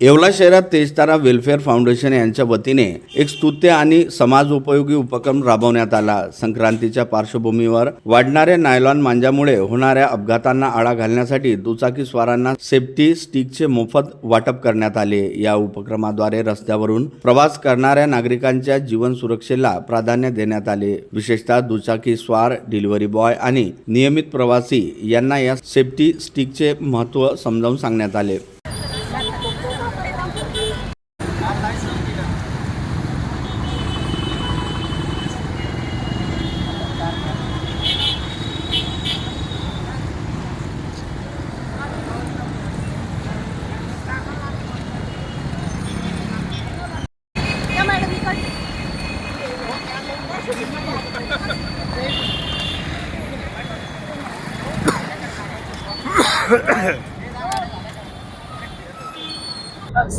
येवला शहरात तेजतारा welfare foundation यांच्या वतीने एक स्तुत्य आणि समाज उपयोगी उपक्रम राबवण्यात आला. संक्रांतीच्या पार्श्वभूमीवर वाढणाऱ्या नायलॉन मांजामुळे होणाऱ्या अपघातांना आळा घालण्यासाठी दुचाकी स्वारांना सेफ्टी स्टिकचे मोफत वाटप करण्यात आले. या उपक्रमाद्वारे रस्त्यावरून प्रवास करणाऱ्या नागरिकांच्या जीवन सुरक्षेला प्राधान्य देण्यात आले. विशेषतः दुचाकी स्वार डिलिव्हरी बॉय आणि नियमित प्रवासी यांना या सेफ्टी स्टिकचे महत्त्व समजावून सांगण्यात आले.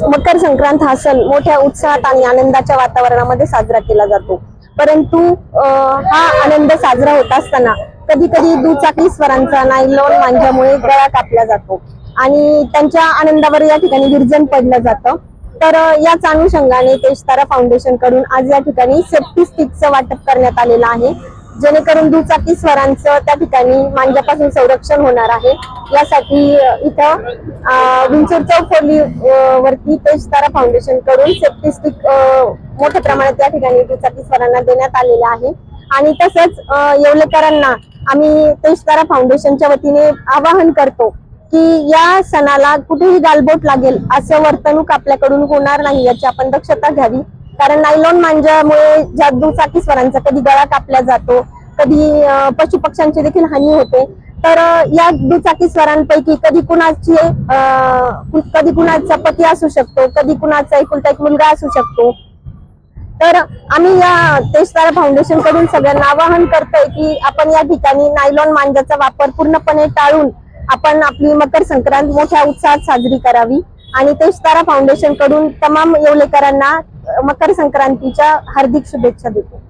मकर संक्रांत हा सण मोठ्या उत्साहात आणि आनंदाच्या वातावरणामध्ये साजरा केला जातो. परंतु हा आनंद साजरा होत असताना कधी कधी दुचाकी स्वरांचा नायलॉन मांजामुळे गळा कापला जातो आणि त्यांच्या आनंदावर या ठिकाणी विरजन पडलं जातं. तर याच अनुषंगाने तेजतारा फाउंडेशनकडून आज या ठिकाणी सेफ्टी स्टिकचं वाटप करण्यात आलेलं आहे. जेणेकरून दुचाकी स्वरांचं त्या ठिकाणी मांजापासून संरक्षण होणार आहे. यासाठी इथं विंचूर चौक खोली वरती तेजतारा फाउंडेशनकडून सेफ्टी स्टिक मोठ्या प्रमाणात त्या ठिकाणी दुचाकी स्वरांना देण्यात आलेलं आहे. आणि तसंच येवलेकरांना आम्ही तेजतारा फाउंडेशनच्या वतीने आवाहन करतो की या सणाला कुठेही गालबोट लागेल असं वर्तणूक आपल्याकडून होणार नाही याची आपण दक्षता घ्यावी. कारण नायलॉन मांजामुळे ज्या दुचाकी स्वरांचा कधी गळा कापला जातो कधी पशुपक्ष्यांची देखील हानी होते. तर या दुचाकी स्वरांपैकी कधी कुणाची कधी कुणाचा पती असू शकतो कधी कुणाचा एकुलता एक मुलगा असू शकतो. तर आम्ही या तेजतारा फाउंडेशनकडून सगळ्यांना आवाहन करतोय की आपण या ठिकाणी नायलॉन मांजाचा वापर पूर्णपणे टाळून आपण आपली मकर संक्रांत मोठ्या उत्साहात साजरी करावी. आणि तेजतारा फाउंडेशनकडून तमाम येवलेकरांना मकर संक्रांतीच्या हार्दिक शुभेच्छा देतो.